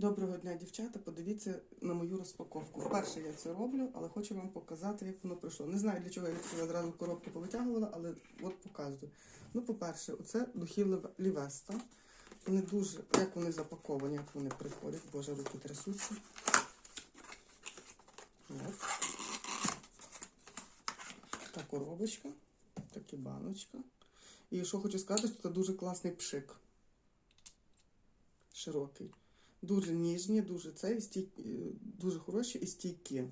Доброго дня, дівчата. Подивіться на мою розпаковку. Вперше я це роблю, але хочу вам показати, як воно пройшло. Не знаю, для чого я відкрила зразу коробки повитягувала, але от показую. Ну, по-перше, оце духи Лівеста. Вони дуже, як вони запаковані, як вони приходять. Боже, руки трясуться. От. Та коробочка, такі баночка. І що хочу сказати, що це дуже класний пшик. Широкий. Дуже ніжні, дуже це, і стій... е, дуже хороші і стійкі.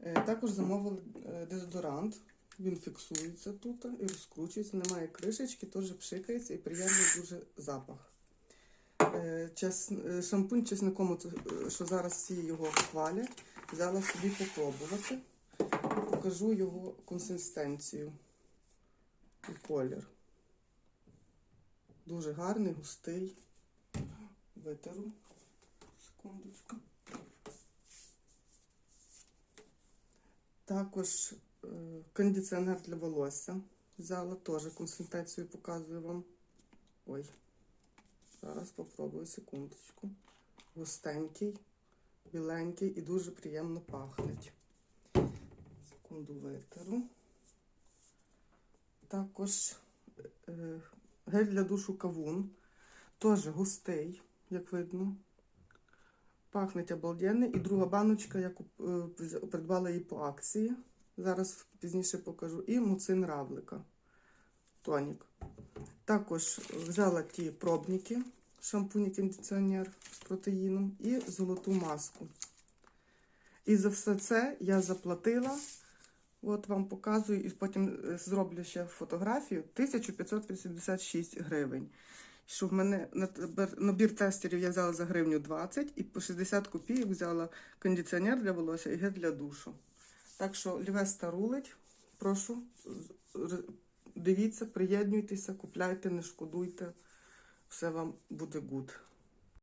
Е, Також замовили е, дезодорант. Він фіксується тут і розкручується, немає кришечки, теж пшикається і приємний дуже запах. Шампунь чесником, що зараз всі його хвалять, взяла собі попробувати. Покажу його консистенцію і колір. Дуже гарний, густий. Витеру. Секундочку. Також е, кондиціонер для волосся. Взяла теж консультацію показую вам. Ой. Зараз попробую секундочку. Густенький, біленький і дуже приємно пахнеть. Секунду витеру. Також е, гель для душу кавун. Теж густий, як видно. Пахнеть обалденно. І друга баночка, я е, придбала її по акції. Зараз пізніше покажу. І муцин равлика. Тонік. Також взяла ті пробники, шампунь кондиціонер з протеїном і золоту маску. І за все це я заплатила. От вам показую, і потім е, зроблю ще фотографію. 1586 гривень. Що в мене на набір тестерів я взяла за гривню 20 і по 60 копійок взяла кондиціонер для волосся і гель для душу. Так що Лівеста рулить. Прошу, дивіться, приєднуйтеся, купляйте, не шкодуйте. Все вам буде гуд.